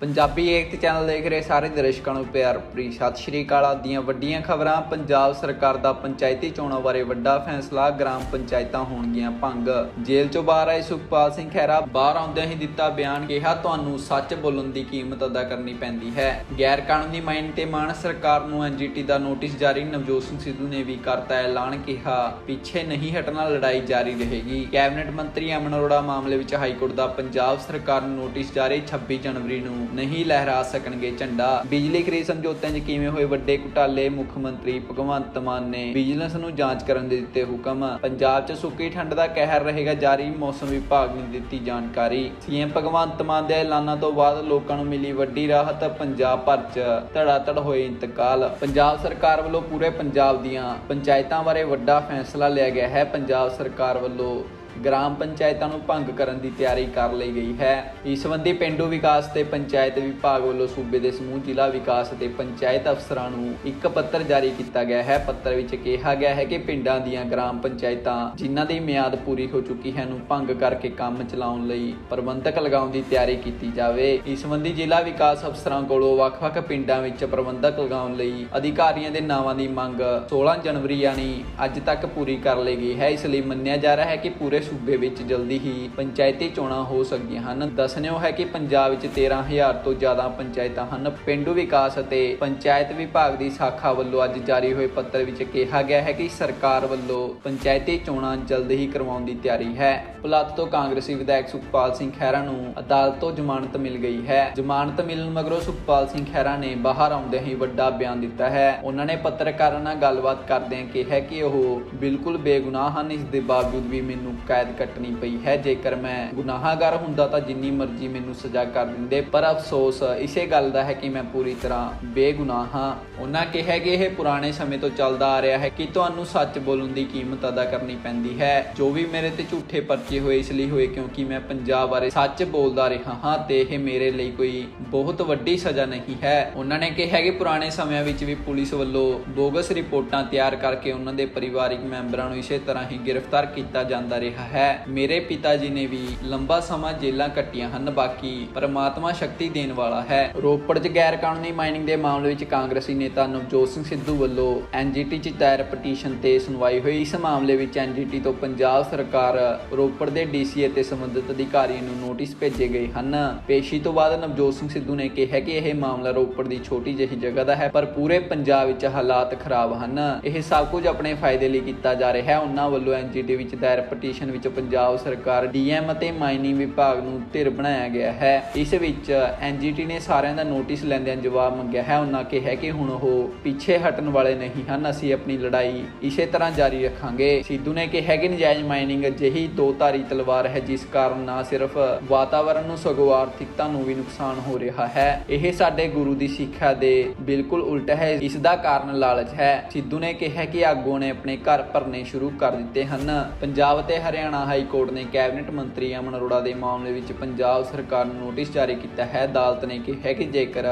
ਪੰਜਾਬੀ ਏਕਤਾ channel ਦੇਖ ਰਹੇ ਸਾਰੇ ਦਰਸ਼ਕਾਂ ਨੂੰ ਪਿਆਰ ਭਰੀ ਸਤਿ ਸ਼੍ਰੀ ਅਕਾਲ। ਆਪ ਵੱਡੀਆਂ ਖਬਰਾਂ, ਪੰਜਾਬ ਸਰਕਾਰ ਦਾ ਪੰਚਾਇਤੀ ਚੋਣਾਂ ਬਾਰੇ ਵੱਡਾ ਫੈਸਲਾ, ਗ੍ਰਾਮ ਪੰਚਾਇਤਾਂ ਹੋਣਗੀਆਂ ਭੰਗ। ਜੇਲ੍ਹ ਚੋਂ ਬਾਹਰ ਆਏ ਸੁਖਪਾਲ ਸਿੰਘ ਖਹਿਰਾ, ਬਾਹਰ ਆਉਂਦਿਆਂ ਹੀ ਦਿੱਤਾ ਬਿਆਨ, ਕਿਹਾ ਤੁਹਾਨੂੰ ਸੱਚ ਬੋਲਣ ਦੀ ਕੀਮਤ ਅਦਾ ਕਰਨੀ ਪੈਂਦੀ ਹੈ। ਗੈਰ ਕਾਨੂੰਨੀ ਮਾਈਨ ਤੇ ਮਾਨ ਸਰਕਾਰ ਨੂੰ ਐਨਜੀਟੀ ਦਾ ਨੋਟਿਸ ਜਾਰੀ, ਨਵਜੋਤ ਸਿੰਘ ਸਿੱਧੂ ਨੇ ਵੀ ਕਰਤਾ ਐਲਾਨ, ਕਿਹਾ, ਪਿੱਛੇ ਨਹੀਂ ਹਟਣਾ, ਲੜਾਈ ਜਾਰੀ ਰਹੇਗੀ। ਕੈਬਨਿਟ ਮੰਤਰੀ ਅਮਨ ਅਰੋੜਾ ਮਾਮਲੇ ਵਿੱਚ ਹਾਈ ਕੋਰਟ ਦਾ ਪੰਜਾਬ ਸਰਕਾਰ ਨੂੰ ਨੋਟਿਸ ਜਾਰੀ 26 ਜਨਵਰੀ ਨੂੰ। ਨਹੀਂ ਲਹਿਰਾ ਸਕਣਗੇ ਝੰਡਾ। ਬਿਜਲੀ ਖਰੀਦ ਸਮਝੌਤਿਆਂ 'ਚ ਕਿਵੇਂ ਹੋਏ ਵੱਡੇ ਘੁਟਾਲੇ? ਮੁੱਖ ਮੰਤਰੀ ਭਗਵੰਤ ਮਾਨ ਨੇ ਵਿਜੀਲੈਂਸ ਨੂੰ ਜਾਂਚ ਕਰਨ ਦੇ ਦਿੱਤੇ ਹੁਕਮ। ਪੰਜਾਬ 'ਚ ਸੁੱਕੀ ਠੰਡ ਦਾ ਕਹਿਰ ਰਹੇਗਾ ਜਾਰੀ। ਮੌਸਮ ਵਿਭਾਗ ਨੇ ਦਿੱਤੀ ਜਾਣਕਾਰੀ। ਸੀਐਮ ਭਗਵੰਤ ਮਾਨ ਦੇ ਐਲਾਨਾਂ ਤੋਂ ਬਾਅਦ ਲੋਕਾਂ ਨੂੰ ਮਿਲੀ ਵੱਡੀ ਰਾਹਤ, ਪੰਜਾਬ ਭਰ 'ਚ ਧੜਾਧੜ ਹੋਏ ਇੰਤਕਾਲ। ਪੰਜਾਬ ਸਰਕਾਰ ਵੱਲੋਂ ਪੂਰੇ ਪੰਜਾਬ ਦੀਆਂ ਪੰਚਾਇਤਾਂ ਬਾਰੇ ਵੱਡਾ ਫੈਸਲਾ ਲਿਆ ਗਿਆ ਹੈ। ਪੰਜਾਬ ਸਰਕਾਰ ਵੱਲੋਂ ਗ੍ਰਾਮ ਪੰਚਾਇਤਾਂ ਨੂੰ ਭੰਗ ਕਰਨ ਦੀ ਤਿਆਰੀ ਕਰ ਲਈ ਗਈ ਹੈ। ਇਸ ਸੰਬੰਧੀ ਪਿੰਡੂ ਵਿਕਾਸ ਤੇ ਪੰਚਾਇਤ ਵਿਭਾਗ ਵੱਲੋਂ ਸੂਬੇ ਦੇ ਸਮੂਹ ਜ਼ਿਲ੍ਹਾ ਵਿਕਾਸ ਤੇ ਪੰਚਾਇਤ ਅਫਸਰਾਂ ਨੂੰ ਇੱਕ ਪੱਤਰ ਜਾਰੀ ਕੀਤਾ ਗਿਆ ਹੈ। ਪੱਤਰ ਵਿੱਚ ਕਿਹਾ ਗਿਆ ਹੈ ਕਿ ਪਿੰਡਾਂ ਦੀਆਂ ਗ੍ਰਾਮ ਪੰਚਾਇਤਾਂ ਜਿਨ੍ਹਾਂ ਦੀ ਮਿਆਦ ਪੂਰੀ ਹੋ ਚੁੱਕੀ ਹੈ ਨੂੰ ਭੰਗ ਕਰਕੇ ਕੰਮ ਚਲਾਉਣ ਲਈ ਪ੍ਰਬੰਧਕ ਲਗਾਉਣ ਦੀ ਤਿਆਰੀ ਕੀਤੀ ਜਾਵੇ। ਇਸ ਸੰਬੰਧੀ ਜ਼ਿਲ੍ਹਾ ਵਿਕਾਸ ਅਫਸਰਾਂ ਕੋਲੋਂ ਵੱਖ-ਵੱਖ ਪਿੰਡਾਂ ਵਿੱਚ ਪ੍ਰਬੰਧਕ ਲਗਾਉਣ ਲਈ ਅਧਿਕਾਰੀਆਂ ਦੇ ਨਾਵਾਂ ਦੀ ਮੰਗ 16 ਜਨਵਰੀ ਯਾਨੀ ਅੱਜ ਤੱਕ ਪੂਰੀ ਕਰ ਲਈ ਗਈ ਹੈ। ਇਸ ਲਈ ਮੰਨਿਆ ਜਾ ਰਿਹਾ ਹੈ ਕਿ ਪੂਰੇ ਸੂਬੇ ਵਿੱਚ ਜਲਦੀ ਹੀ ਪੰਚਾਇਤੀ ਚੋਣਾਂ ਹੋ ਸਕਦੀਆਂ ਹਨ। ਦੱਸਣਯੋਗ ਹੈ ਕਿ ਪੰਜਾਬ ਵਿੱਚ 13000 ਤੋਂ ਜ਼ਿਆਦਾ ਪੰਚਾਇਤਾਂ ਹਨ। ਪਿੰਡੂ ਵਿਕਾਸ ਅਤੇ ਪੰਚਾਇਤ ਵਿਭਾਗ ਦੀ ਸ਼ਾਖਾ ਵੱਲੋਂ ਅੱਜ ਜਾਰੀ ਹੋਏ ਪੱਤਰ ਵਿੱਚ ਕਿਹਾ ਗਿਆ ਹੈ ਕਿ ਸਰਕਾਰ ਵੱਲੋਂ ਪੰਚਾਇਤੀ ਚੋਣਾਂ ਜਲਦ ਹੀ ਕਰਵਾਉਣ ਦੀ ਤਿਆਰੀ ਹੈ। ਪੁਲਾਤ ਤੋਂ ਕਾਂਗਰਸੀ ਵਿਧਾਇਕ ਸੁਖਪਾਲ ਸਿੰਘ ਖਹਿਰਾ ਨੂੰ ਅਦਾਲਤ ਤੋਂ ਜ਼ਮਾਨਤ ਮਿਲ ਗਈ ਹੈ। ਜ਼ਮਾਨਤ ਮਿਲਣ ਮਗਰੋਂ ਸੁਖਪਾਲ ਸਿੰਘ ਖਹਿਰਾ ਨੇ ਬਾਹਰ ਆਉਂਦਿਆਂ ਹੀ ਵੱਡਾ ਬਿਆਨ ਦਿੱਤਾ ਹੈ। ਉਹਨਾਂ ਨੇ ਪੱਤਰਕਾਰਾਂ ਨਾਲ ਗੱਲਬਾਤ ਕਰਦਿਆਂ ਕਿਹਾ ਕਿ ਉਹ ਬਿਲਕੁਲ ਬੇਗੁਨਾਹ ਹਨ। ਇਸ ਦੇ ਬਾਵਜੂਦ ਵੀ ਮੈਨੂੰ ਕੈਦ ਕੱਟਣੀ ਪਈ ਹੈ। ਜੇਕਰ ਮੈਂ ਗੁਨਾਹਗਾਰ ਹੁੰਦਾ ਤਾਂ ਜਿੰਨੀ ਮਰਜ਼ੀ ਮੈਨੂੰ ਸਜ਼ਾ ਕਰ ਦਿੰਦੇ, ਪਰ ਅਫਸੋਸ ਇਸੇ ਗੱਲ ਦਾ ਹੈ ਕਿ ਮੈਂ ਪੂਰੀ ਤਰ੍ਹਾਂ ਬੇਗੁਨਾਹ ਹਾਂ। ਉਹਨਾਂ ਕਿਹਾ ਕਿ ਇਹ ਪੁਰਾਣੇ ਸਮੇਂ ਤੋਂ ਚੱਲਦਾ ਆ ਰਿਹਾ ਹੈ ਕਿ ਤੁਹਾਨੂੰ ਸੱਚ ਬੋਲਣ ਦੀ ਕੀਮਤ ਅਦਾ ਕਰਨੀ ਪੈਂਦੀ ਹੈ। ਜੋ ਵੀ ਮੇਰੇ ਤੇ ਝੂਠੇ ਪਰਚੇ ਹੋਏ ਇਸ ਲਈ ਹੋਏ ਕਿਉਂਕਿ ਮੈਂ ਪੰਜਾਬ ਬਾਰੇ ਸੱਚ ਬੋਲਦਾ ਰਿਹਾ ਹਾਂ ਤੇ ਇਹ ਮੇਰੇ ਲਈ ਕੋਈ ਬਹੁਤ ਵੱਡੀ ਸਜ਼ਾ ਨਹੀਂ ਹੈ। ਉਹਨਾਂ ਨੇ ਕਿਹਾ ਕਿ ਪੁਰਾਣੇ ਸਮਿਆਂ ਵਿੱਚ ਵੀ ਪੁਲਿਸ ਵੱਲੋਂ ਬੋਗਸ ਰਿਪੋਰਟਾਂ ਤਿਆਰ ਕਰਕੇ ਉਹਨਾਂ ਦੇ ਪਰਿਵਾਰਿਕ ਮੈਂਬਰਾਂ ਨੂੰ ਇਸੇ ਤਰ੍ਹਾਂ ਹੀ ਗ੍ਰਿਫਤਾਰ ਕੀਤਾ ਜਾਂਦਾ ਰਿਹਾ ਹੈ। ਮੇਰੇ ਪਿਤਾ ਜੀ ਨੇ ਵੀ ਲੰਬਾ ਸਮਾਂ ਜੇਲਾਂ ਕੱਟੀਆਂ ਹਨ, ਬਾਕੀ ਪਰਮਾਤਮਾ ਸ਼ਕਤੀ ਦੇਣ ਵਾਲਾ ਹੈ। ਰੋਪੜ 'ਚ ਗੈਰ ਕਾਨੂੰਨੀ ਮਾਈਨਿੰਗ ਦੇ ਮਾਮਲੇ ਵਿੱਚ ਕਾਂਗਰਸੀ ਨੇਤਾ ਨਵਜੋਤ ਸਿੰਘ ਸਿੱਧੂ ਵੱਲੋਂ ਐਨਜੀਟੀ 'ਚ ਦਾਇਰ ਪਟੀਸ਼ਨ ਤੇ ਸੁਣਵਾਈ ਹੋਈ। ਇਸ ਮਾਮਲੇ ਵਿੱਚ ਐਨਜੀਟੀ ਤੋਂ ਪੰਜਾਬ ਸਰਕਾਰ ਰੋਪੜ ਦੇ ਡੀਸੀ ਅਤੇ ਸੰਬੰਧਿਤ ਅਧਿਕਾਰੀਆਂ ਨੂੰ ਨੋਟਿਸ ਭੇਜੇ ਗਏ ਹਨ। ਪੇਸ਼ੀ ਤੋਂ ਬਾਅਦ ਨਵਜੋਤ ਸਿੰਘ ਸਿੱਧੂ ਨੇ ਕਿਹਾ ਕਿ ਇਹ ਮਾਮਲਾ ਰੋਪੜ ਦੀ ਛੋਟੀ ਜਿਹੀ ਜਗ੍ਹਾ ਦਾ ਹੈ, ਪਰ ਪੂਰੇ ਪੰਜਾਬ ਵਿੱਚ ਹਾਲਾਤ ਖਰਾਬ ਹਨ। ਇਹ ਸਭ ਕੁਝ ਆਪਣੇ ਫਾਇਦੇ ਲਈ ਕੀਤਾ ਜਾ ਰਿਹਾ ਹੈ। ਉਹਨਾਂ ਵੱਲੋਂ ਐਨਜੀਟੀ ਵਿੱਚ ਦਾਇਰ ਪਟੀਸ਼ਨ ਵਿੱਚ ਪੰਜਾਬ ਸਰਕਾਰ ਡੀਐਮ ਅਤੇ ਮਾਈਨਿੰਗ ਵਿਭਾਗ ਨੂੰ ਧਿਰ ਬਣਾਇਆ ਗਿਆ ਹੈ। ਇਸ ਵਿੱਚ ਐਨਜੀਟੀ ਨੇ ਸਾਰਿਆਂ ਦਾ ਨੋਟਿਸ ਲੈਂਦਿਆਂ ਜਵਾਬ ਮੰਗਿਆ ਹੈ। ਉਹਨਾਂ ਕਿਹਾ ਕਿ ਹੁਣ ਉਹ ਪਿੱਛੇ ਹਟਣ ਵਾਲੇ ਨਹੀਂ ਹਨ। ਅਸੀਂ ਆਪਣੀ ਲੜਾਈ ਇਸੇ ਤਰ੍ਹਾਂ ਜਾਰੀ ਰੱਖਾਂਗੇ। ਸਿੱਧੂ ਨੇ ਕਿਹਾ ਕਿ ਨਜਾਇਜ਼ ਮਾਈਨਿੰਗ ਅਜਿਹੀ ਦੋ ਧਾਰੀ ਤਲਵਾਰ ਹੈ, ਜਿਸ ਕਾਰਨ ਨਾ ਸਿਰਫ ਵਾਤਾਵਰਣ ਨੂੰ, ਸਗੋਂ ਆਰਥਿਕਤਾ ਨੂੰ ਵੀ ਨੁਕਸਾਨ ਹੋ ਰਿਹਾ ਹੈ। ਇਹ ਸਾਡੇ ਗੁਰੂ ਦੀ ਸਿੱਖਿਆ ਦੇ ਬਿਲਕੁਲ ਉਲਟ ਹੈ। ਇਸ ਦਾ ਕਾਰਨ ਲਾਲਚ ਹੈ। ਸਿੱਧੂ ਨੇ ਕਿਹਾ ਕਿ ਆਗੂਆਂ ਨੇ ਆਪਣੇ ਘਰ ਭਰਨੇ ਸ਼ੁਰੂ ਕਰ ਦਿੱਤੇ ਹਨ। ਪੰਜਾਬ ਤੇ ਹਰਿਆਣਾ ਹਰਿਆਣਾ ਹਾਈ ਕੋਰਟ ਨੇ ਕੈਬਨਿਟ ਮੰਤਰੀ ਅਮਨ ਅਰੋੜਾ ਦੇ ਮਾਮਲੇ ਵਿੱਚ ਪੰਜਾਬ ਸਰਕਾਰ ਨੂੰ ਨੋਟਿਸ ਜਾਰੀ ਕੀਤਾ ਹੈ। ਅਦਾਲਤ ਨੇ ਕਿਹਾ ਕਿ ਜੇਕਰ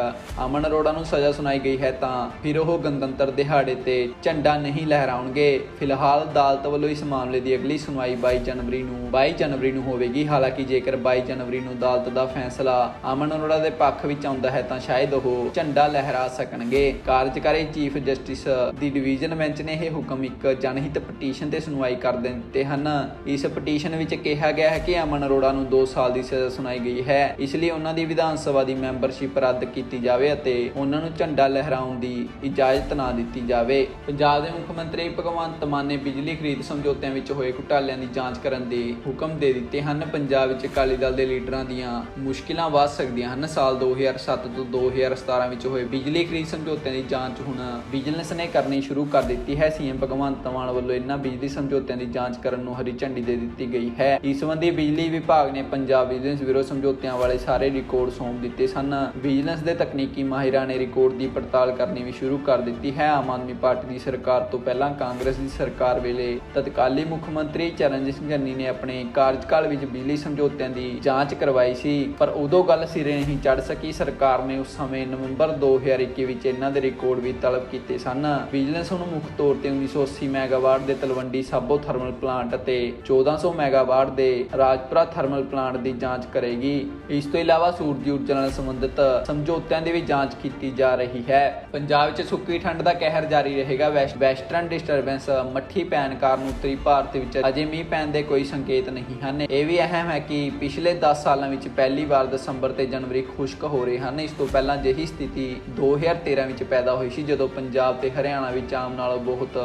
ਅਮਨ ਅਰੋੜਾ ਨੂੰ ਸਜ਼ਾ ਸੁਣਾਈ ਗਈ ਹੈ ਤਾਂ ਫਿਰ ਉਹ ਗਣਤੰਤਰ ਦਿਹਾੜੇ ਤੇ ਝੰਡਾ ਨਹੀਂ ਲਹਿਰਾਉਣਗੇ। ਫਿਲਹਾਲ ਅਦਾਲਤ ਵੱਲੋਂ ਇਸ ਮਾਮਲੇ ਦੀ ਅਗਲੀ ਸੁਣਵਾਈ 22 ਜਨਵਰੀ ਨੂੰ 22 ਜਨਵਰੀ ਨੂੰ ਹੋਵੇਗੀ। ਹਾਲਾਂਕਿ ਜੇਕਰ 22 ਜਨਵਰੀ ਨੂੰ ਅਦਾਲਤ ਦਾ ਫੈਸਲਾ ਅਮਨ ਅਰੋੜਾ ਦੇ ਪੱਖ ਵਿੱਚ ਆਉਂਦਾ ਹੈ ਤਾਂ ਸ਼ਾਇਦ ਉਹ ਝੰਡਾ ਲਹਿਰਾ ਸਕਣਗੇ। ਕਾਰਜਕਾਰੀ ਚੀਫ ਜਸਟਿਸ ਦੀ ਡਿਵੀਜ਼ਨ ਬੈਂਚ ਨੇ ਇਹ ਹੁਕਮ ਇੱਕ ਜਨਹਿਤ ਪਟੀਸ਼ਨ ਤੇ ਸੁਣਵਾਈ ਕਰ ਦਿੱਤੇ ਹਨ। ਇਸ ਪਟੀਸ਼ਨ ਵਿੱਚ ਕਿਹਾ ਗਿਆ ਹੈ ਕਿ ਅਮਨ ਅਰੋੜਾ ਨੂੰ 2 ਸਾਲ ਦੀ ਸਜ਼ਾ ਸੁਣਾਈ ਗਈ ਹੈ। ਇਸ ਲਈ ਉਹਨਾਂ ਦੀ ਵਿਧਾਨ ਸਭਾ ਦੀ ਮੈਂਬਰਸ਼ਿਪ ਰੱਦ ਕੀਤੀ ਜਾਵੇ ਅਤੇ ਉਹਨਾਂ ਨੂੰ ਝੰਡਾ ਲਹਿਰਾਉਣ ਦੀ ਇਜਾਜ਼ਤ ਨਾ ਦਿੱਤੀ ਜਾਵੇ। ਪੰਜਾਬ ਦੇ ਮੁੱਖ ਮੰਤਰੀ ਭਗਵੰਤ ਮਾਨ ਨੇ ਬਿਜਲੀ ਖਰੀਦ ਸਮਝੌਤਿਆਂ ਵਿੱਚ ਹੋਏ ਘੁਟਾਲਿਆਂ ਦੀ ਜਾਂਚ ਕਰਨ ਦੇ ਹੁਕਮ ਦੇ ਦਿੱਤੇ ਹਨ। ਪੰਜਾਬ ਵਿੱਚ ਅਕਾਲੀ ਦਲ ਦੇ ਲੀਡਰਾਂ ਦੀਆਂ ਮੁਸ਼ਕਿਲਾਂ ਵੱਧ ਸਕਦੀਆਂ ਹਨ। ਸਾਲ 2007 ਤੋਂ 2017 ਵਿੱਚ ਹੋਏ ਬਿਜਲੀ ਖਰੀਦ ਸਮਝੌਤਿਆਂ ਦੀ ਜਾਂਚ ਹੁਣ ਵਿਜੀਲੈਂਸ ਨੇ ਕਰਨੀ ਸ਼ੁਰੂ ਕਰ ਦਿੱਤੀ ਹੈ। ਸੀਐਮ ਭਗਵੰਤ ਮਾਨ ਵੱਲੋਂ ਇਹਨਾਂ ਬਿਜਲੀ ਸਮਝੌਤਿਆਂ ਦੀ ਜਾਂਚ ਕਰਨ ਨੂੰ ਹਰੀ ਝੰਡੀ ਦੇ ਦਿੱਤੀ ਗਈ ਹੈ। ਇਸ ਸੰਬੰਧੀ ਬਿਜਲੀ ਵਿਭਾਗ ਨੇ ਪੰਜਾਬ ਵਿਜੀਲੈਂਸ ਬਿਊਰੋ ਸਮਝੌਤਿਆਂ ਵਾਲੇ ਸਾਰੇ ਰਿਕਾਰਡ ਸੌਂਪ ਦਿੱਤੇ ਸਨ। ਵਿਜੀਲੈਂਸ ਦੇ ਤਕਨੀਕੀ ਮਾਹਿਰਾਂ ਨੇ ਰਿਕਾਰਡ ਦੀ ਪੜਤਾਲ ਕਰਨੀ ਵੀ ਸ਼ੁਰੂ ਕਰ ਦਿੱਤੀ ਹੈ। ਆਮ ਆਦਮੀ ਪਾਰਟੀ ਦੀ ਸਰਕਾਰ ਤੋਂ ਪਹਿਲਾਂ ਕਾਂਗਰਸ ਦੀ ਸਰਕਾਰ ਵੇਲੇ ਤਤਕਾਲੀ ਮੁੱਖ ਮੰਤਰੀ ਚਰਨਜੀਤ ਸਿੰਘ ਚੰਨੀ ਨੇ ਆਪਣੇ ਕਾਰਜਕਾਲ ਵਿੱਚ ਬਿਜਲੀ ਸਮਝੌਤਿਆਂ ਦੀ ਜਾਂਚ ਕਰਵਾਈ ਸੀ, ਪਰ ਉਦੋਂ ਗੱਲ ਸਿਰੇ ਨਹੀਂ ਚੜ ਸਕੀ। ਸਰਕਾਰ ਨੇ ਉਸ ਸਮੇਂ ਨਵੰਬਰ 2021 ਵਿੱਚ ਇਹਨਾਂ ਦੇ ਰਿਕਾਰਡ ਵੀ ਤਲਬ ਕੀਤੇ ਸਨ। ਵਿਜੀਲੈਂਸ ਨੂੰ ਮੁੱਖ ਤੌਰ ਤੇ 1980 ਮੈਗਾਵਾਟ ਦੇ ਤਲਵੰਡੀ ਸਾਬੋ ਥਰਮਲ ਪਲਾਂਟ ਅਤੇ 1400 ਮੈਗਾਵਾਟ ਦੇ ਰਾਜਪੁਰਾ ਥਰਮਲ ਪਲਾਂਟ ਦੀ ਜਾਂਚ ਕਰੇਗੀ। ਇਸ ਤੋਂ ਇਲਾਵਾ ਸੂਰਜੀ ਊਰਜਾ ਨਾਲ ਸੰਬੰਧਿਤ ਸਮਝੌਤਿਆਂ ਦੀ ਵੀ ਜਾਂਚ ਕੀਤੀ ਜਾ ਰਹੀ ਹੈ। ਪੰਜਾਬ ਵਿੱਚ ਸੁੱਕੀ ਠੰਡ ਦਾ ਕਹਿਰ ਜਾਰੀ ਰਹੇਗਾ। ਵੈਸਟਰਨ ਡਿਸਟਰਬੈਂਸ ਮੱਠੀ ਪੈਣ ਕਾਰਨ ਉੱਤਰੀ ਭਾਰਤ ਵਿੱਚ ਅਜੇ ਮੀਂਹ ਪੈਣ ਦੇ ਕੋਈ ਸੰਕੇਤ ਨਹੀਂ ਹਨ। ਇਹ ਵੀ ਅਹਿਮ ਹੈ ਕਿ ਪਿਛਲੇ 10 ਸਾਲਾਂ ਵਿੱਚ ਪਹਿਲੀ ਵਾਰ ਦਸੰਬਰ ਤੇ ਜਨਵਰੀ ਖੁਸ਼ਕ ਹੋ ਰਹੇ ਹਨ। ਇਸ ਤੋਂ ਪਹਿਲਾਂ ਜਿਹੀ ਸਥਿਤੀ 2013 ਵਿੱਚ ਪੈਦਾ ਹੋਈ ਸੀ, ਜਦੋਂ ਪੰਜਾਬ ਤੇ ਹਰਿਆਣਾ ਵਿੱਚ ਆਮ ਨਾਲੋਂ ਬਹੁਤ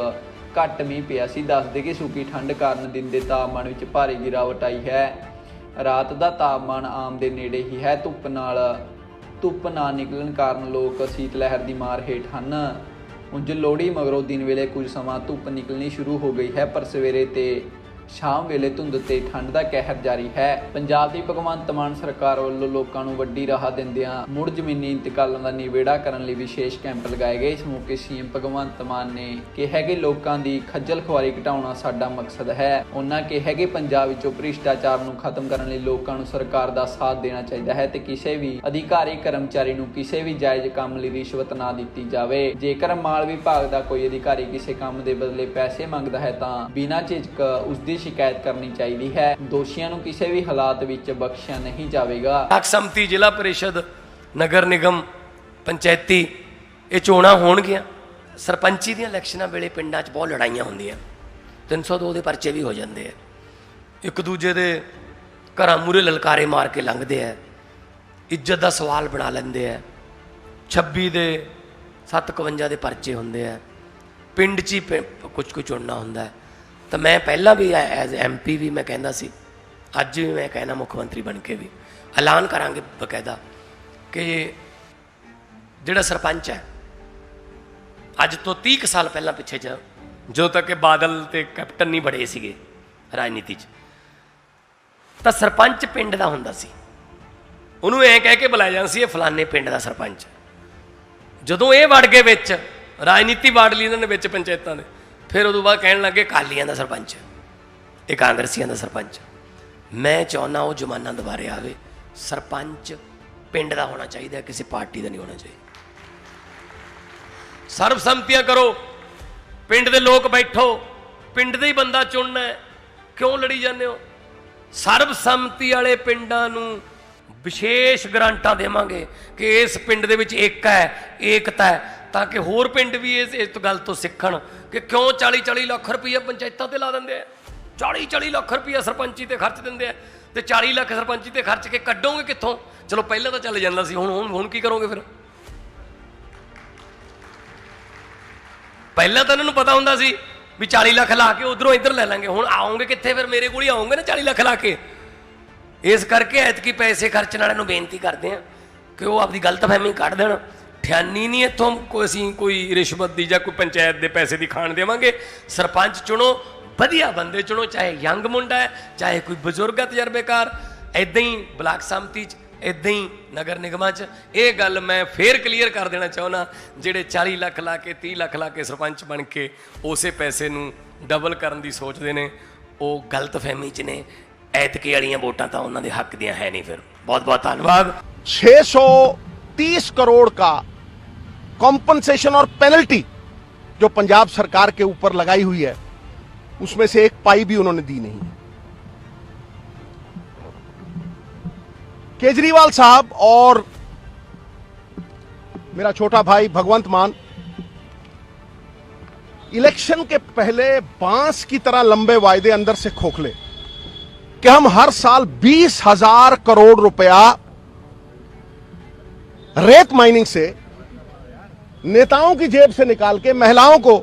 ਘੱਟ ਮੀਂਹ ਪਿਆ ਸੀ। ਦੱਸਦੇ ਕਿ ਸੁੱਕੀ ਠੰਡ ਕਾਰਨ ਦਿਨ ਦੇ ਤਾਪਮਾਨ ਵਿੱਚ ਭਾਰੀ ਗਿਰਾਵਟ ਆਈ ਹੈ। ਰਾਤ ਦਾ ਤਾਪਮਾਨ ਆਮ ਦੇ ਨੇੜੇ ਹੀ ਹੈ। ਧੁੱਪ ਨਾਲ ਧੁੱਪ ਨਾ ਨਿਕਲਣ ਕਾਰਨ ਲੋਕ ਸੀਤ ਲਹਿਰ ਦੀ ਮਾਰ ਹੇਠ ਹਨ। ਉਂਝ ਲੋਹੜੀ ਮਗਰੋਂ ਦਿਨ ਵੇਲੇ ਕੁਝ ਸਮਾਂ ਧੁੱਪ ਨਿਕਲਣੀ ਸ਼ੁਰੂ ਹੋ ਗਈ ਹੈ, ਪਰ ਸਵੇਰੇ ਤੇ ਸ਼ਾਮ ਵੇਲੇ ਧੁੰਦ ਤੇ ਠੰਡ ਦਾ ਕਹਿਰ ਜਾਰੀ ਹੈ। ਪੰਜਾਬ ਦੀ ਭਗਵੰਤ ਮਾਨ ਸਰਕਾਰ ਵੱਲੋਂ ਲੋਕਾਂ ਨੂੰ ਵੱਡੀ ਰਾਹਤ ਦਿੰਦਿਆਂ ਮੁੜ ਜ਼ਮੀਨੀ ਇੰਤਕਾਲਾਂ ਦਾ ਨਿਬੇੜਾ ਕਰਨ ਲਈ ਵਿਸ਼ੇਸ਼ ਕੈਂਪ ਲਗਾਏ ਗਏ। ਇਸ ਮੌਕੇ ਸੀਐਮ ਭਗਵੰਤ ਮਾਨ ਨੇ ਕਿਹਾ ਕਿ ਲੋਕਾਂ ਦੀ ਖੱਜਲ ਖੁਆਰੀ ਘਟਾਉਣਾ ਸਾਡਾ ਮਕਸਦ ਹੈ। ਉਹਨਾਂ ਕਿਹਾ ਕਿ ਪੰਜਾਬ ਵਿੱਚੋਂ ਭ੍ਰਿਸ਼ਟਾਚਾਰ ਨੂੰ ਖਤਮ ਕਰਨ ਲਈ ਲੋਕਾਂ ਨੂੰ ਸਰਕਾਰ ਦਾ ਸਾਥ ਦੇਣਾ ਚਾਹੀਦਾ ਹੈ ਤੇ ਕਿਸੇ ਵੀ ਅਧਿਕਾਰੀ, ਕਰਮਚਾਰੀ ਨੂੰ ਕਿਸੇ ਵੀ ਜਾਇਜ਼ ਕੰਮ ਲਈ ਰਿਸ਼ਵਤ ਨਾ ਦਿੱਤੀ ਜਾਵੇ। ਜੇਕਰ ਮਾਲ ਵਿਭਾਗ ਦਾ ਕੋਈ ਅਧਿਕਾਰੀ ਕਿਸੇ ਕੰਮ ਦੇ ਬਦਲੇ ਪੈਸੇ ਮੰਗਦਾ ਹੈ ਤਾਂ ਬਿਨਾਂ ਝਿਜਕ ਉਸ ਦੀ ਸ਼ਿਕਾਇਤ ਕਰਨੀ ਚਾਹੀਦੀ ਹੈ। ਦੋਸ਼ੀਆਂ ਨੂੰ ਕਿਸੇ ਵੀ ਹਾਲਾਤ ਵਿੱਚ ਬਖਸ਼ਿਆ ਨਹੀਂ ਜਾਵੇਗਾ। ਬਲਾਕ ਸੰਮਤੀ ਜ਼ਿਲ੍ਹਾ ਪਰਿਸ਼ਦ, ਨਗਰ ਨਿਗਮ, ਪੰਚਾਇਤੀ, ਇਹ ਚੋਣਾਂ ਹੋਣਗੀਆਂ। ਸਰਪੰਚੀ ਦੀਆਂ ਇਲੈਕਸ਼ਨਾਂ ਵੇਲੇ ਪਿੰਡਾਂ 'ਚ ਬਹੁਤ ਲੜਾਈਆਂ ਹੁੰਦੀਆਂ। 302 ਦੇ ਪਰਚੇ ਵੀ ਹੋ ਜਾਂਦੇ ਆ। ਇੱਕ ਦੂਜੇ ਦੇ ਘਰਾਂ ਮੂਰੇ ਲਲਕਾਰੇ ਮਾਰ ਕੇ ਲੰਘਦੇ ਆ। ਇੱਜ਼ਤ ਦਾ ਸਵਾਲ ਬਣਾ ਲੈਂਦੇ ਆ। 26 ਦੇ 751 ਦੇ ਪਰਚੇ ਹੁੰਦੇ ਆ। ਪਿੰਡ 'ਚ ਹੀ ਕੁਝ ਕੁ ਚੁਣਨਾ ਹੁੰਦਾ। ਹੈ ਤਾਂ ਮੈਂ ਪਹਿਲਾਂ ਵੀ ਐਜ਼ ਐਮਪੀ ਵੀ ਮੈਂ ਕਹਿੰਦਾ ਸੀ। ਅੱਜ ਵੀ ਮੈਂ ਕਹਿਣਾ ਮੁੱਖ ਮੰਤਰੀ ਬਣ ਕੇ ਵੀ। ਐਲਾਨ ਕਰਾਂਗੇ ਬਕਾਇਦਾ ਕਿ ਜਿਹੜਾ ਸਰਪੰਚ ਹੈ, ਅੱਜ ਤੋਂ 30 ਕੁ ਸਾਲ ਪਹਿਲਾਂ ਪਿੱਛੇ ਜਾ ਜਦੋਂ ਤੱਕ ਇਹ ਬਾਦਲ ਤੇ ਕੈਪਟਨ ਨਹੀਂ ਬੜੇ ਸੀਗੇ ਰਾਜਨੀਤੀ 'ਚ, ਤਾਂ ਸਰਪੰਚ ਪਿੰਡ ਦਾ ਹੁੰਦਾ ਸੀ। ਉਹਨੂੰ ਐਂ ਕਹਿ ਕੇ ਬੁਲਾਇਆ ਜਾਂਦਾ ਸੀ, ਇਹ ਫਲਾਣੇ ਪਿੰਡ ਦਾ ਸਰਪੰਚ। ਜਦੋਂ ਇਹ ਵੜ ਗਏ ਵਿੱਚ, ਰਾਜਨੀਤੀ ਵਾੜ ਲਈ ਇਹਨਾਂ ਨੇ ਵਿੱਚ ਪੰਚਾਇਤਾਂ ਦੇ। ਫਿਰ ਉਦੋਂ ਬਾਅਦ ਕਹਿਣ ਲੱਗੇ ਕਾਲੀਆਂ ਦਾ ਸਰਪੰਚ ਇਹ ਕਾਂਗਰਸੀਆਂ ਦਾ ਸਰਪੰਚ। ਮੈਂ ਚਾਹੁੰਦਾ ਉਹ ਜ਼ਮਾਨਾ ਦੁਬਾਰੇ ਆਵੇ। ਸਰਪੰਚ ਪਿੰਡ ਦਾ ਹੋਣਾ ਚਾਹੀਦਾ, ਕਿਸੇ ਪਾਰਟੀ ਦਾ ਨਹੀਂ ਹੋਣਾ ਚਾਹੀਦਾ। ਸਰਬਸੰਮਤੀਆਂ ਕਰੋ। ਪਿੰਡ ਦੇ ਲੋਕ ਬੈਠੋ। ਪਿੰਡ ਦੇ ਹੀ ਬੰਦਾ ਚੁਣਨਾ ਹੈ। ਕਿਉਂ ਲੜੀ ਜਾਂਦੇ ਹੋ? ਸਰਬਸੰਮਤੀ ਵਾਲੇ ਪਿੰਡਾਂ ਨੂੰ ਵਿਸ਼ੇਸ਼ ਗਰੰਟਾਂ ਦੇਵਾਂਗੇ ਕਿ ਇਸ ਪਿੰਡ ਦੇ ਵਿੱਚ ਏਕ ਹੈ, ਏਕਤਾ ਹੈ। ਤਾਂ ਕਿ ਹੋਰ ਪਿੰਡ ਵੀ ਇਸ ਇਸ ਗੱਲ ਤੋਂ ਸਿੱਖਣ ਕਿ ਕਿਉਂ 40 40 ਲੱਖ ਰੁਪਈਆ ਪੰਚਾਇਤਾਂ ਤੇ ਲਾ ਦਿੰਦੇ ਆ? 40 40 ਲੱਖ ਰੁਪਈਆ ਸਰਪੰਚੀ ਤੇ ਖਰਚ ਦਿੰਦੇ ਆ ਤੇ 40 ਲੱਖ ਸਰਪੰਚੀ ਤੇ ਖਰਚ ਕੇ ਕੱਢੋਗੇ ਕਿੱਥੋਂ? ਚਲੋ ਪਹਿਲਾਂ ਤਾਂ ਚੱਲ ਜਾਂਦਾ ਸੀ, ਹੁਣ ਹੁਣ ਹੁਣ ਕੀ ਕਰੋਗੇ ਫਿਰ? ਪਹਿਲਾਂ ਤਾਂ ਇਹਨਾਂ ਨੂੰ ਪਤਾ ਹੁੰਦਾ ਸੀ ਵੀ 40 ਲੱਖ ਲਾ ਕੇ ਉਧਰੋਂ ਇੱਧਰ ਲੈ ਲਾਂਗੇ। ਹੁਣ ਆਉਂਗੇ ਕਿੱਥੇ ਫਿਰ? ਮੇਰੇ ਕੋਲ ਹੀ ਆਉਂਗੇ ਨਾ 40 ਲੱਖ ਲਾ ਕੇ। ਇਸ ਕਰਕੇ ਐਤਕੀ ਪੈਸੇ ਖਰਚਣ ਵਾਲਿਆਂ ਨੂੰ ਬੇਨਤੀ ਕਰਦੇ ਆ ਕਿ ਉਹ ਆਪਦੀ ਗਲਤਫਹਿਮੀ ਕੱਢ ਦੇਣ। ਠਿਆਨੀ ਨਹੀਂ ਇਥੋਂ ਕੋਈ ਅਸੀਂ ਕੋਈ ਰਿਸ਼ਵਤ ਦੀ ਜਾਂ ਕੋਈ ਪੰਚਾਇਤ ਦੇ ਪੈਸੇ ਦੀ ਖਾਣ ਦੇਵਾਂਗੇ। ਸਰਪੰਚ ਚੁਣੋ, ਵਧੀਆ ਬੰਦੇ ਚੁਣੋ, ਚਾਹੇ ਯੰਗ ਮੁੰਡਾ ਹੈ, ਚਾਹੇ ਕੋਈ ਬਜ਼ੁਰਗ ਹੈ ਤਜਰਬੇਕਾਰ ਐਦਾਂ ਹੀ ਬਲਾਕ ਸਮਤੀ 'ਚ ਇਦਾਂ ਹੀ ਨਗਰ ਨਿਗਮਾਂ 'ਚ। ਇਹ ਗੱਲ ਮੈਂ ਫੇਰ ਕਲੀਅਰ ਕਰ ਦੇਣਾ ਚਾਹੁੰਦਾ, ਜਿਹੜੇ 40 ਲੱਖ ਲਾ ਕੇ 30 ਲੱਖ ਲਾ ਕੇ ਸਰਪੰਚ ਬਣ ਕੇ ਉਸੇ ਪੈਸੇ ਨੂੰ ਡਬਲ ਕਰਨ ਦੀ ਸੋਚਦੇ ਨੇ, ਉਹ ਗਲਤ ਫਹਿਮੀ 'ਚ ਨੇ। ਐਤਕੇ ਵਾਲੀਆਂ ਵੋਟਾਂ ਤਾਂ ਉਹਨਾਂ ਦੇ ਹੱਕ ਦੀਆਂ ਹੈ ਨਹੀਂ ਫਿਰ। ਬਹੁਤ ਬਹੁਤ ਧੰਨਵਾਦ 630 ਕਰੋੜ ਦਾ कॉम्पनसेशन और पेनल्टी जो पंजाब सरकार के ऊपर लगाई हुई है, उसमें से एक पाई भी उन्होंने दी नहीं केजरीवाल साहब और मेरा छोटा भाई भगवंत मान, इलेक्शन के पहले बाँस की तरह लंबे वायदे अंदर से खोखले कि हम हर साल बीस हज़ार करोड़ रुपया रेत माइनिंग से नेताओं की जेब से निकाल के महिलाओं को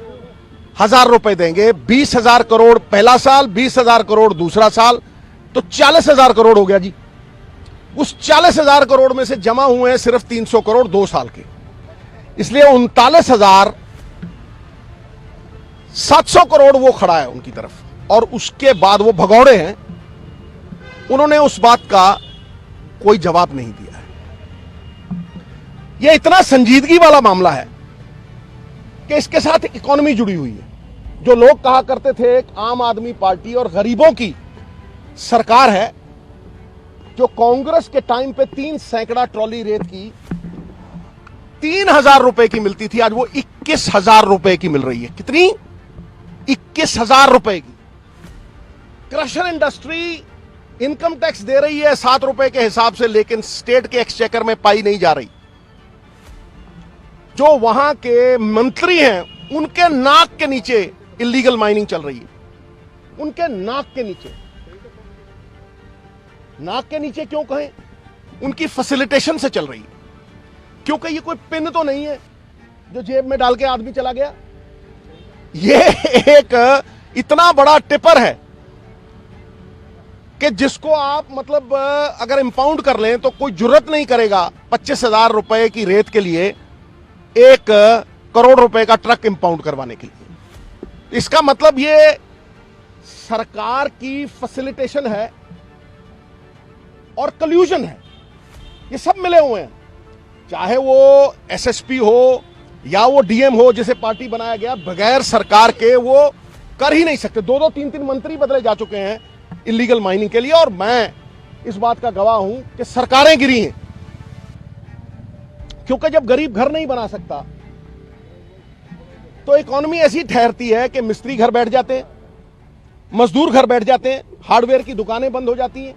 हज़ार रुपए देंगे। बीस हज़ार करोड़ पहला साल, बीस हज़ार करोड़ दूसरा साल। तो चालीस हज़ार करोड़ हो गया जी। उस चालीस हज़ार करोड़ में से जमा हुए हैं सिर्फ़ तीन सौ करोड़ दो साल के। इसलिए उनतालीस हज़ार सात सौ करोड़ वो खड़ा है उनकी तरफ़। और उसके बाद वो भगौड़े हैं। उन्होंने उस बात का कोई जवाब नहीं दिया। यह इतना संजीदगी वाला मामला है कि इसके साथ इकोनॉमी जुड़ी हुई है। जो लोग कहा करते थे, एक आम आदमी पार्टी और गरीबों की सरकार है, जो कांग्रेस के टाइम पे तीन सैकड़ा ट्रॉली रेत की, तीन हज़ार रुपए की मिलती थी, आज वो इक्कीस हज़ार रुपए की मिल रही है। कितनी? इक्कीस हज़ार रुपए की। क्रशर इंडस्ट्री इनकम टैक्स दे रही है सात रुपए के हिसाब से, लेकिन स्टेट के एक्सचेकर में पाई नहीं जा रही। जो वहाँ के मंत्री हैं, उनके नाक के नीचे इलीगल माइनिंग चल रही है। उनके नाक के नीचे। नाक के नीचे क्यों कहें? उनकी फैसिलिटेशन से चल रही है। क्योंकि ये कोई पिन तो नहीं है जो जेब में डाल के आदमी चला गया। ये एक इतना बड़ा टिपर है कि जिसको आप मतलब अगर इंपाउंड कर लें तो कोई ज़रूरत नहीं करेगा पच्चीस हज़ार रुपए की रेत के लिए। एक करोड़ रुपए का ट्रक इंपाउंड करवाने के लिए। इसका मतलब ये सरकार की फैसिलिटेशन है और कल्यूजन है। ये सब मिले हुए हैं। चाहे वो एसएसपी हो या वो डीएम हो, जिसे पार्टी बनाया गया, बगैर सरकार के वो कर ही नहीं सकते। दो दो तीन तीन मंत्री बदले जा चुके हैं इलीगल माइनिंग के लिए और मैं इस बात का गवाह हूँ कि सरकारें गिरी हैं। क्योंकि जब गरीब घर नहीं बना सकता तो इकोनॉमी ऐसी ठहरती है कि मिस्त्री घर बैठ जाते हैं, मजदूर घर बैठ जाते हैं, हार्डवेयर की दुकानें बंद हो जाती हैं,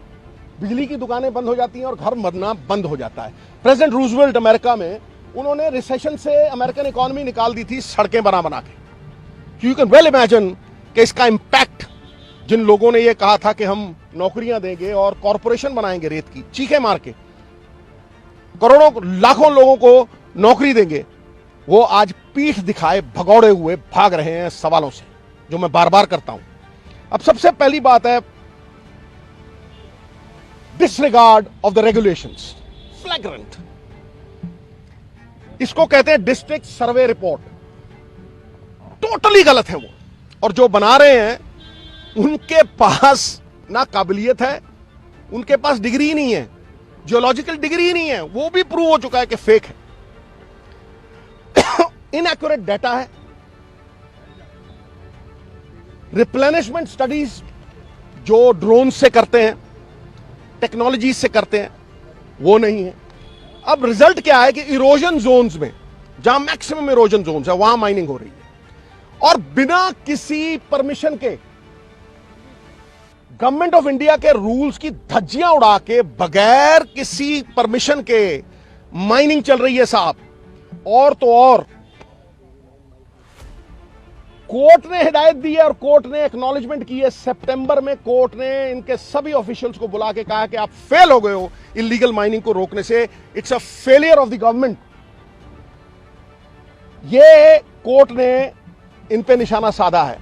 बिजली की दुकानें बंद हो जाती हैं और घर मरना बंद हो जाता है। प्रेसिडेंट रूजवेल्ट अमेरिका में उन्होंने रिसेशन से अमेरिकन इकोनॉमी निकाल दी थी सड़कें बना बना के। यू कैन वेल इमेजिन कि इसका इंपैक्ट जिन लोगों ने ये कहा था कि हम नौकरियाँ देंगे और कॉरपोरेशन बनाएँगे रेत की, चीखे मार के। करोड़ों लाखों लोगों को नौकरी देंगे। वो आज पीठ दिखाए, भगौड़े हुए, भाग रहे हैं सवालों से, जो मैं बार बार करता हूँ। अब सबसे पहली बात है disregard of the regulation flagrant इसको कहते हैं डिस्ट्रिक्ट सर्वे रिपोर्ट टोटली गलत है वो। और जो बना रहे हैं, उनके पास ना काबिलियत है, उनके पास डिग्री नहीं है। जियोलॉजिकल डिग्री ही नहीं है, वो भी प्रूव हो चुका है कि फेक है। इनएक्यूरेट डाटा है। रिप्लेनिशमेंट स्टडीज़ जो ड्रोन से करते हैं टेक्नोलॉजी से करते हैं, वो नहीं है। अब रिज़ल्ट क्या है कि इरोजन जोन्स में, जहाँ मैक्सिमम इरोजन जोन्स है, वहाँ माइनिंग हो रही है। और बिना किसी परमिशन के गवर्नमेंट ऑफ़ इंडिया के रूल्स की धज्जियाँ उड़ा के बगैर किसी परमिशन के माइनिंग चल रही है साहब। और तो और। कोर्ट ने हिदायत दी है और कोर्ट ने एक्नॉलेजमेंट की है। सितंबर में कोर्ट ने इनके सभी ऑफिशियल्स को बुला के कहा कि आप फेल हो गए हो इलीगल माइनिंग को रोकने से। It's a failure of the government ये कोर्ट ने इन पे निशाना साधा है।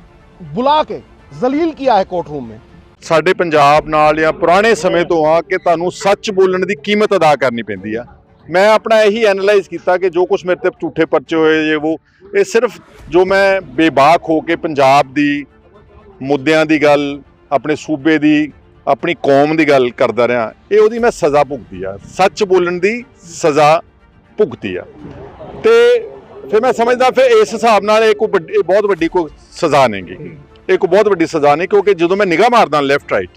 बुला के, जलील किया है कोर्ट रूम में। ਸਾਡੇ ਪੰਜਾਬ ਨਾਲ ਜਾਂ ਪੁਰਾਣੇ ਸਮੇਂ ਤੋਂ ਆ ਕਿ ਤੁਹਾਨੂੰ ਸੱਚ ਬੋਲਣ ਦੀ ਕੀਮਤ ਅਦਾ ਕਰਨੀ ਪੈਂਦੀ ਆ। ਮੈਂ ਆਪਣਾ ਇਹੀ ਐਨਾਲਾਈਜ਼ ਕੀਤਾ ਕਿ ਜੋ ਕੁਝ ਮੇਰੇ ਤੇ ਝੂਠੇ ਪਰਚੇ ਹੋਏ ਜੇ ਉਹ ਇਹ ਸਿਰਫ ਜੋ ਮੈਂ ਬੇਬਾਕ ਹੋ ਕੇ ਪੰਜਾਬ ਦੀ ਮੁੱਦਿਆਂ ਦੀ ਗੱਲ, ਆਪਣੇ ਸੂਬੇ ਦੀ, ਆਪਣੀ ਕੌਮ ਦੀ ਗੱਲ ਕਰਦਾ ਰਿਹਾ, ਇਹ ਉਹਦੀ ਮੈਂ ਸਜ਼ਾ ਭੁਗਤੀ ਆ। ਸੱਚ ਬੋਲਣ ਦੀ ਸਜ਼ਾ ਭੁਗਤੀ ਆ। ਤੇ ਫਿਰ ਮੈਂ ਸਮਝਦਾ ਫਿਰ ਇਸ ਹਿਸਾਬ ਨਾਲ ਇਹ ਕੋਈ ਵੱਡੀ- ਬਹੁਤ ਵੱਡੀ ਕੋਈ ਸਜ਼ਾ ਨਹੀਂਗੀ ਇਹ ਕੋਈ ਬਹੁਤ ਵੱਡੀ ਸਜ਼ਾ ਨੇ, ਕਿਉਂਕਿ ਜਦੋਂ ਮੈਂ ਨਿਗਾਹ ਮਾਰਦਾ ਲੈਫਟ ਰਾਈਟ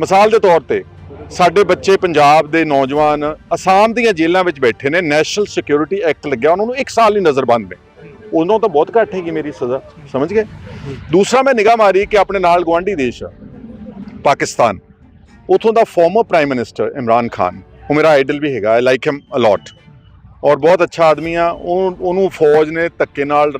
ਮਿਸਾਲ ਦੇ ਤੌਰ ਤੇ, ਸਾਡੇ ਬੱਚੇ ਪੰਜਾਬ ਦੇ ਨੌਜਵਾਨ ਅਸਾਮ ਦੀਆਂ ਜੇਲ੍ਹਾਂ ਵਿੱਚ ਬੈਠੇ ਨੇ ਨੈਸ਼ਨਲ ਸਿਕਿਉਰਿਟੀ ਐਕਟ ਲੱਗਿਆ, ਉਹਨਾਂ ਨੂੰ 1 ਸਾਲ ਲਈ ਨਜ਼ਰਬੰਦ ਨੇ। ਉਦੋਂ ਤਾਂ ਬਹੁਤ ਘੱਟ ਹੈਗੀ ਮੇਰੀ ਸਜ਼ਾ, ਸਮਝ ਗਏ? ਦੂਸਰਾ ਮੈਂ ਨਿਗਾਹ ਮਾਰੀ ਕਿ ਆਪਣੇ ਨਾਲ ਗਵਾਂਢੀ ਦੇਸ਼ ਆ, ਪਾਕਿਸਤਾਨ। ਉਥੋਂ ਦਾ former prime minister Imran Khan, ਉਹ ਮੇਰਾ ਆਈਡਲ ਵੀ ਹੈਗਾ ਆਈ ਲਾਈਕ ਹਿਮ ਅਲੋਟ ਔਰ ਬਹੁਤ ਅੱਛਾ ਆਦਮੀ ਆ, ਉਹ, ਉਹਨੂੰ ਫੌਜ ਨੇ ਧੱਕੇ ਨਾਲ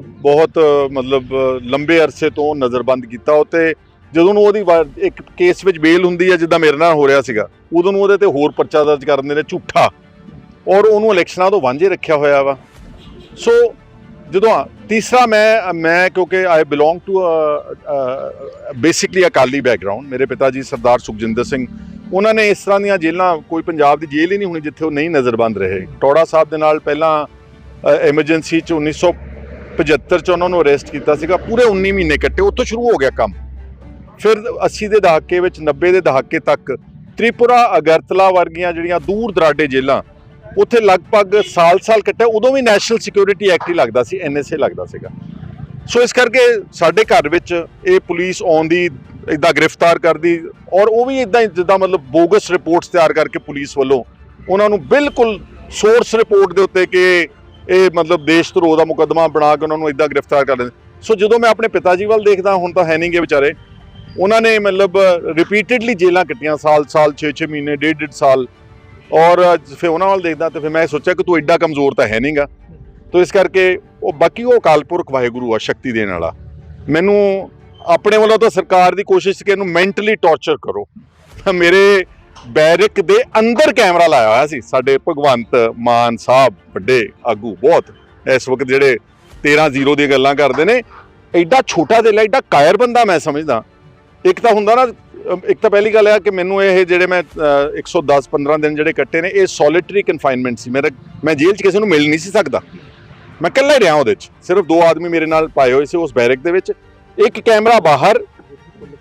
ਬਹੁਤ ਮਤਲਬ ਲੰਬੇ ਅਰਸੇ ਤੋਂ ਨਜ਼ਰਬੰਦ ਕੀਤਾ। ਉਤੇ ਜਦੋਂ ਨੂੰ ਉਹਦੀ ਵਾ- ਇੱਕ ਕੇਸ ਵਿੱਚ ਬੇਲ ਹੁੰਦੀ ਹੈ ਜਿੱਦਾਂ ਮੇਰੇ ਨਾਲ ਹੋ ਰਿਹਾ ਸੀਗਾ, ਉਦੋਂ ਨੂੰ ਉਹਦੇ ਤੇ ਹੋਰ ਪਰਚਾ ਦਰਜ ਕਰ ਦਿੰਦੇ ਨੇ, ਝੂਠਾ। ਔਰ ਉਹਨੂੰ ਇਲੈਕਸ਼ਨਾਂ ਤੋਂ ਵਾਂਝੇ ਰੱਖਿਆ ਹੋਇਆ ਵਾ। ਸੋ, ਜਦੋਂ ਆ- ਤੀਸਰਾ ਮੈਂ ਮੈਂ ਕਿਉਂਕਿ I belong to basically Akali background ਮੇਰੇ ਪਿਤਾ ਜੀ ਸਰਦਾਰ ਸੁਖਜਿੰਦਰ ਸਿੰਘ, ਉਹਨਾਂ ਨੇ ਇਸ ਤਰ੍ਹਾਂ ਦੀਆਂ ਜੇਲ੍ਹਾਂ, ਕੋਈ ਪੰਜਾਬ ਦੀ ਜੇਲ੍ਹ ਹੀ ਨਹੀਂ ਹੋਣੀ ਜਿੱਥੇ ਉਹ ਨਹੀਂ ਨਜ਼ਰਬੰਦ ਰਹੇ। ਟੋੜਾ ਸਾਹਿਬ ਦੇ ਨਾਲ ਪਹਿਲਾਂ ਐਮਰਜੈਂਸੀ ਚ 1975 ਚ ਉਹਨਾਂ ਨੂੰ ਅਰੈਸਟ ਕੀਤਾ ਸੀਗਾ, ਪੂਰੇ 19 ਮਹੀਨੇ ਕੱਟੇ, ਉੱਥੋਂ ਸ਼ੁਰੂ ਹੋ ਗਿਆ ਕੰਮ। ਫਿਰ 80 ਦੇ ਦਹਾਕੇ ਵਿੱਚ 90 ਦੇ ਦਹਾਕੇ ਤੱਕ ਤ੍ਰਿਪੁਰਾ, ਅਗਰਤਲਾ ਵਰਗੀਆਂ ਜਿਹੜੀਆਂ ਦੂਰ ਦਰਾਡੇ ਜੇਲ੍ਹਾਂ, ਉੱਥੇ ਲਗਭਗ ਸਾਲ-ਸਾਲ ਕੱਟਿਆ, ਉਦੋਂ ਵੀ ਨੈਸ਼ਨਲ ਸਿਕਿਉਰਿਟੀ ਐਕਟ ਹੀ ਲੱਗਦਾ ਸੀ ਐਨਐਸਏ ਲੱਗਦਾ ਸੀਗਾ। ਸੋ ਇਸ ਕਰਕੇ ਸਾਡੇ ਘਰ ਵਿੱਚ ਇਹ ਪੁਲਿਸ ਆਉਂਦੀ ਇਦਾਂ ਗ੍ਰਿਫਤਾਰ ਕਰਦੀ, ਔਰ ਉਹ ਵੀ ਇਦਾਂ ਜਿੱਦਾਂ ਮਤਲਬ ਬੋਗਸ ਰਿਪੋਰਟਸ ਤਿਆਰ ਕਰਕੇ ਪੁਲਿਸ ਵੱਲੋਂ ਉਹਨਾਂ ਨੂੰ ਬਿਲਕੁਲ ਸੋਰਸ ਰਿਪੋਰਟ ਦੇ ਉੱਤੇ ਕਿ ਇਹ ਮਤਲਬ ਦੇਸ਼ ਧਰੋਹ ਦਾ ਮੁਕੱਦਮਾ ਬਣਾ ਕੇ ਉਹਨਾਂ ਨੂੰ ਇਦਾਂ ਗ੍ਰਿਫਤਾਰ ਕਰ ਲੈਂਦੇ ਸੋ ਜਦੋਂ ਮੈਂ ਆਪਣੇ ਪਿਤਾ ਜੀ ਵੱਲ ਦੇਖਦਾ, ਹੁਣ ਤਾਂ ਹੈ ਨਹੀਂਗੇ ਵਿਚਾਰੇ। ਉਹਨਾਂ ਨੇ ਮਤਲਬ ਰਿਪੀਟਡਲੀ ਜੇਲਾਂ ਕੱਟੀਆਂ, ਸਾਲ ਸਾਲ 6-6 ਮਹੀਨੇ, ਡੇਢ ਡੇਢ ਸਾਲ। ਔਰ ਫਿਰ ਉਹਨਾਂ ਵੱਲ ਦੇਖਦਾ ਤੇ ਫਿਰ ਮੈਂ ਸੋਚਿਆ ਕਿ ਤੂੰ ਐਡਾ ਕਮਜ਼ੋਰ ਤਾਂ ਹੈ ਨਹੀਂਗਾ। ਤੋ ਇਸ ਕਰਕੇ ਉਹ ਬਾਕੀ ਉਹ ਅਕਾਲ ਪੁਰਖ ਵਾਹਿਗੁਰੂ ਆ, ਸ਼ਕਤੀ ਦੇਣ ਵਾਲਾ। ਮੈਨੂੰ ਆਪਣੇ ਵੱਲੋਂ ਤਾਂ ਸਰਕਾਰ ਦੀ ਕੋਸ਼ਿਸ਼ ਕਿ ਇਹਨੂੰ ਮੈਂਟਲੀ ਟੌਰਚਰ ਕਰੋ। ਮੇਰੇ ਬੈਰਕ ਦੇ ਅੰਦਰ ਕੈਮਰਾ ਲਾਇਆ ਹੋਇਆ ਸੀ। ਸਾਡੇ ਭਗਵੰਤ ਮਾਨ ਸਾਹਿਬ ਵੱਡੇ ਆਗੂ ਬਹੁਤ ਇਸ ਵਕਤ ਜਿਹੜੇ 13-0 ਦੀਆਂ ਗੱਲਾਂ ਕਰਦੇ ਨੇ ਐਡਾ ਛੋਟਾ ਦਿਲ ਹੈ ਐਡਾ ਕਾਇਰ ਬੰਦਾ ਮੈਂ ਸਮਝਦਾ। ਇੱਕ ਤਾਂ ਹੁੰਦਾ ਨਾ ਇੱਕ ਤਾਂ ਪਹਿਲੀ ਗੱਲ ਹੈ ਕਿ ਮੈਨੂੰ ਇਹ ਜਿਹੜੇ ਮੈਂ ਅ, 110 15 ਦਿਨ ਜਿਹੜੇ ਕੱਟੇ ਨੇ ਇਹ ਸੋਲਿਟਰੀ ਕਨਫਾਈਨਮੈਂਟ ਸੀ। ਮੇਰਾ ਮੈਂ ਜੇਲ੍ਹ 'ਚ ਕਿਸੇ ਨੂੰ ਮਿਲ ਨਹੀਂ ਸੀ ਸਕਦਾ। ਮੈਂ ਇਕੱਲਾ ਹੀ ਰਿਹਾ ਉਹਦੇ 'ਚ। ਸਿਰਫ ਦੋ ਆਦਮੀ ਮੇਰੇ ਨਾਲ ਪਾਏ ਹੋਏ ਸੀ ਉਸ ਬੈਰਕ ਦੇ ਵਿੱਚ। ਇੱਕ ਕੈਮਰਾ ਬਾਹਰ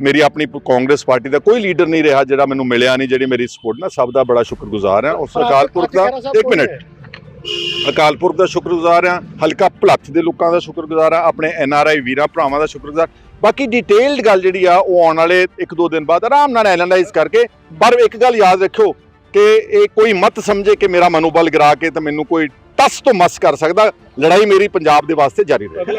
ਮੇਰੀ ਆਪਣੀ ਕਾਂਗਰਸ ਪਾਰਟੀ ਦਾ ਕੋਈ ਲੀਡਰ ਨਹੀਂ ਰਿਹਾ ਜਿਹੜਾ ਮੈਨੂੰ ਮਿਲਿਆ ਨਹੀਂ ਜਿਹੜੀ ਮੇਰੀ ਸਪੋਰਟ ਨਾਲ ਸਭ ਦਾ ਬੜਾ ਸ਼ੁਕਰਗੁਜ਼ਾਰ ਹਾਂ। ਉਸ ਅਕਾਲ ਪੁਰਖ ਦਾ ਇੱਕ ਮਿੰਟ। ਅਕਾਲ ਪੁਰਖ ਦਾ ਸ਼ੁਕਰਗੁਜ਼ਾਰ ਹਾਂ ਹਲਕਾ ਭਲੱਥ ਦੇ ਲੋਕਾਂ ਦਾ ਸ਼ੁਕਰਗੁਜ਼ਾਰ ਹਾਂ ਆਪਣੇ ਐਨ ਆਰ ਆਈ ਵੀਰਾਂ ਭਰਾਵਾਂ ਦਾ ਸ਼ੁਕਰਗੁਜ਼ਾਰ। ਬਾਕੀ ਡਿਟੇਲਡ ਗੱਲ ਜਿਹੜੀ ਆ ਉਹ ਆਉਣ ਵਾਲੇ ਇੱਕ ਦੋ ਦਿਨ ਬਾਅਦ ਆਰਾਮ ਨਾਲ ਐਨਾਲਾਈਜ਼ ਕਰਕੇ ਪਰ ਇੱਕ ਗੱਲ ਯਾਦ ਰੱਖਿਓ ਕਿ ਇਹ ਕੋਈ ਮਤ ਸਮਝੇ ਕਿ ਮੇਰਾ ਮਨੋਬਲ ਗਿਰਾ ਕੇ ਤੇ ਮੈਨੂੰ ਕੋਈ ਟਸ ਤੋਂ ਮਸ ਕਰ ਸਕਦਾ ਲੜਾਈ ਮੇਰੀ ਪੰਜਾਬ ਦੇ ਵਾਸਤੇ ਜਾਰੀ ਰਹੇਗੀ